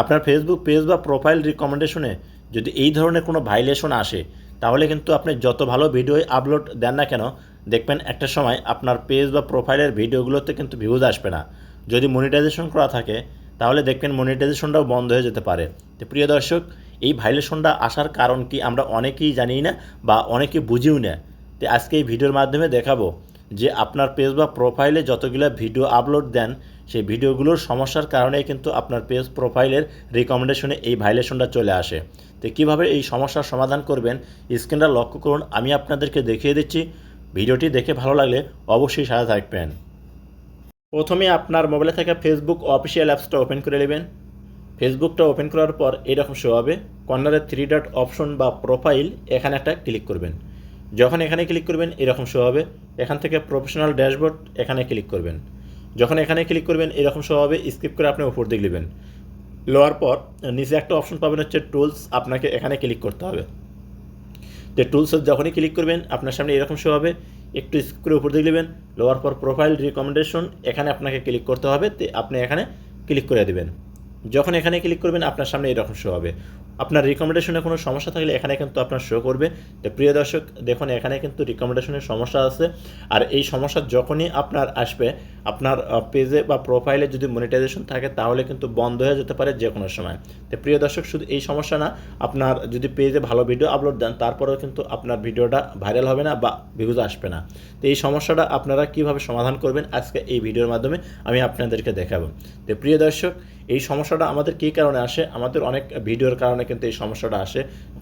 আপনার Facebook page বা profile রিকমেন্ডেশনে যদি এই ধরনের কোনো ভাইলেশন আসে, তাহলে কিন্তু আপনি যত ভালো ভিডিও আপলোড দেন না কেন, দেখবেন একটা সময় আপনার পেজ বা প্রোফাইলের ভিডিওগুলোতে কিন্তু ভিউজ আসবে না। যদি মনিটাইজেশন করা থাকে, তাহলে দেখবেন মনিটাইজেশনটাও বন্ধ হয়ে যেতে পারে। তো প্রিয় দর্শক, এই ভাইলেশনটা আসার কারণ কি আমরা অনেকেই জানি না বা অনেকে বুঝিও না। তো আজকে এই ভিডিওর মাধ্যমে দেখাবো যে আপনার পেজ বা প্রোফাইলে যতগুলো ভিডিও আপলোড দেন, সেই ভিডিওগুলোর সমস্যার কারণে কিন্তু আপনার পেজ প্রোফাইলের রিকমেন্ডেশনে এই ভাইলেশনটা চলে আসে। তো কীভাবে এই সমস্যার সমাধান করবেন স্ক্রিনটা লক্ষ্য করুন, আমি আপনাদেরকে দেখিয়ে দিচ্ছি। ভিডিওটি দেখে ভালো লাগলে অবশ্যই সাথে থাকবেন। প্রথমে আপনার মোবাইলে থাকা ফেসবুক অফিসিয়াল অ্যাপসটা ওপেন করে নেবেন। ফেসবুকটা ওপেন করার পর এরকম শো হবে। কর্নারে থ্রি ডট অপশন বা প্রোফাইল এখানে একটা ক্লিক করবেন। যখন এখানে ক্লিক করবেন, এরকম শো হবে। এখান থেকে প্রফেশনাল ড্যাশবোর্ড এখানে ক্লিক করবেন। যখন এখানে ক্লিক করবেন, এরকম শো হবে স্কিপ করে আপনি উপর দিকে নেবেন। লোয়ার পর, নিচে একটা অপশন পাবেন হচ্ছে টুলস আপনাকে এখানে ক্লিক করতে হবে। তো টুলসে যখনই ক্লিক করবেন, আপনার সামনে এরকম শো হবে, একটু স্কিপ করে উপর দিকে নেবেন। লোয়ার পর প্রোফাইল রিকমেন্ডেশন এখানে আপনাকে ক্লিক করতে হবে, তো আপনি এখানে ক্লিক করে দেবেন। যখন এখানে ক্লিক করবেন, আপনার সামনে এরকম শো হবে। আপনার রিকমেন্ডেশনে কোনো সমস্যা থাকলে এখানে কিন্তু আপনার শো করবে। তো প্রিয় দর্শক, দেখুন, এখানে কিন্তু রিকমেন্ডেশনের সমস্যা আছে। আর এই সমস্যা যখনই আপনার আসবে, আপনার পেজে বা প্রোফাইলে যদি মনিটাইজেশন থাকে, তাহলে কিন্তু বন্ধ হয়ে যেতে পারে যে কোনো সময়। তো প্রিয় দর্শক, শুধু এই সমস্যা না, আপনার যদি পেজে ভালো ভিডিও আপলোড দেন, তারপরেও কিন্তু আপনার ভিডিওটা ভাইরাল হবে না বা ভিউজ আসবে না। তো এই সমস্যাটা আপনারা কীভাবে সমাধান করবেন, আজকে এই ভিডিওর মাধ্যমে আমি আপনাদেরকে দেখাবো। তো প্রিয় দর্শক এই সমস্যাটা আমাদের কী কারণে আসে? আমাদের অনেক ভিডিওর কারণে কিন্তু এই সমস্যাটা আসে।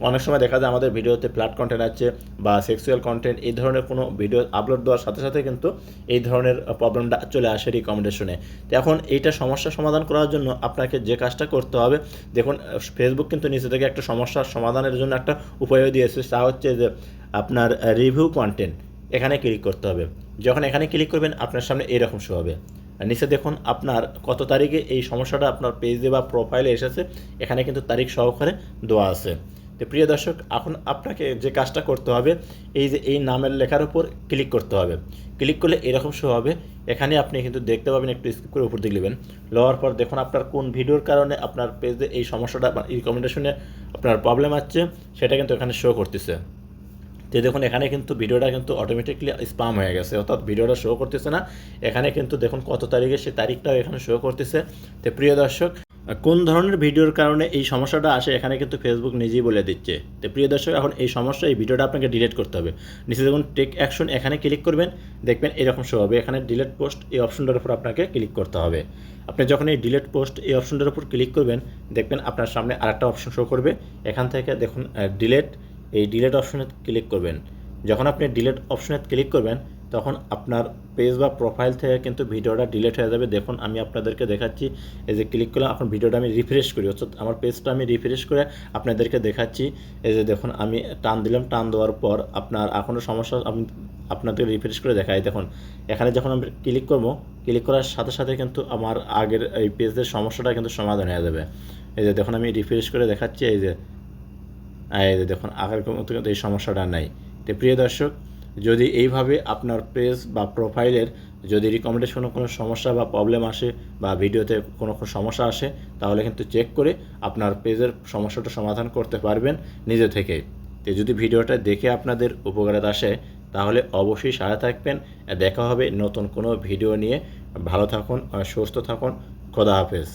অনেক সময় দেখা যায় আমাদের ভিডিওতে ফ্ল্যাট কন্টেন্ট আছে বা সেক্সুয়াল কন্টেন্ট এই ধরনের কোনো ভিডিও আপলোড দেওয়ার সাথে সাথে কিন্তু এই ধরনের প্রবলেমটা চলে আসে রিকমেন্ডেশনে তো এখন এইটা সমস্যা সমাধান করার জন্য আপনাকে যে কাজটা করতে হবে, দেখুন ফেসবুক কিন্তু নিচে থেকে একটা সমস্যার সমাধানের জন্য একটা উপায়ও দিয়েছে। তা হচ্ছে যে আপনার রিভিউ কন্টেন্ট এখানে ক্লিক করতে হবে। যখন এখানে ক্লিক করবেন, আপনার সামনে এরকম শো হবে। নিচে দেখুন, আপনার কত তারিখে এই সমস্যাটা আপনার পেজে বা প্রোফাইলে এসেছে, এখানে কিন্তু তারিখ সহকারে দেওয়া আছে। তো প্রিয় দর্শক, এখন আপনাকে যে কাজটা করতে হবে, এই যে এই নামের লেখার উপর ক্লিক করতে হবে। ক্লিক করলে এরকম শো হবে, এখানে আপনি কিন্তু দেখতে পাবেন একটু স্কিপ করে উপর দিকে নেবেন। লওয়ার পর দেখুন, আপনার কোন ভিডিওর কারণে আপনার পেজে এই সমস্যাটা রিকমেন্ডেশনে আপনার প্রবলেম আসছে, সেটা কিন্তু এখানে শো করতেছে। তো দেখুন, এখানে কিন্তু ভিডিওটা কিন্তু অটোমেটিকলি স্পাম হয়ে গেছে। অর্থাৎ ভিডিওটা শো করতেছে না। এখানে কিন্তু দেখুন কত তারিখে সে তারিখটাও এখানে শো করতেছে। তো প্রিয় দর্শক, কোন ধরনের ভিডিওর কারণে এই সমস্যাটা আসে, এখানে কিন্তু ফেসবুক নিজেই বলে দিচ্ছে। তো প্রিয় দর্শক, এখন এই সমস্যা, এই ভিডিওটা আপনাকে ডিলিট করতে হবে। নিচে দেখুন টেক অ্যাকশন এখানে ক্লিক করবেন। দেখবেন এরকম শো হবে। এখানে ডিলেট পোস্ট এই অপশনটার উপর আপনাকে ক্লিক করতে হবে। আপনি যখন এই ডিলেট পোস্ট এই অপশনটার উপর ক্লিক করবেন, দেখবেন আপনার সামনে আরেকটা অপশন শো করবে। এখান থেকে দেখুন ডিলেট এই ডিলেট অপশনে ক্লিক করবেন। যখন আপনি ডিলেট অপশনে ক্লিক করবেন, তখন আপনার পেজ বা প্রোফাইল থেকে কিন্তু ভিডিওটা ডিলেট হয়ে যাবে। দেখুন, আমি আপনাদেরকে দেখাচ্ছি, এই যে ক্লিক করলাম, এখন ভিডিওটা আমি রিফ্রেশ করি। অর্থাৎ আমার পেজটা আমি রিফ্রেশ করে আপনাদেরকে দেখাচ্ছি। এই যে দেখুন, আমি টান দিলাম, টান দেওয়ার পর আপনার এখনও সমস্যা, আমি আপনাদের রিফ্রেশ করে দেখাই। দেখুন, এখানে যখন আমি ক্লিক করব ক্লিক করার সাথে সাথে কিন্তু আমার আগের এই পেজের সমস্যাটা কিন্তু সমাধান হয়ে যাবে। এই যে দেখুন, আমি রিফ্রেশ করে দেখাচ্ছি, এই যে দেখুন, আগের মতো কিন্তু এই সমস্যাটা নাই। তো প্রিয় দর্শক, যদি এইভাবে আপনার পেজ বা প্রোফাইলের যদি রিকমেন্ডেশনে কোনো সমস্যা বা প্রবলেম আসে বা ভিডিওতে কোনো সমস্যা আসে, তাহলে কিন্তু চেক করে আপনার পেজের সমস্যাটা সমাধান করতে পারবেন নিজে থেকে। তো যদি ভিডিওটা দেখে আপনাদের উপকারে আসে, তাহলে অবশ্যই সাথে থাকবেন। দেখা হবে নতুন কোনো ভিডিও নিয়ে। ভালো থাকুন, সুস্থ থাকুন। খোদা হাফেজ।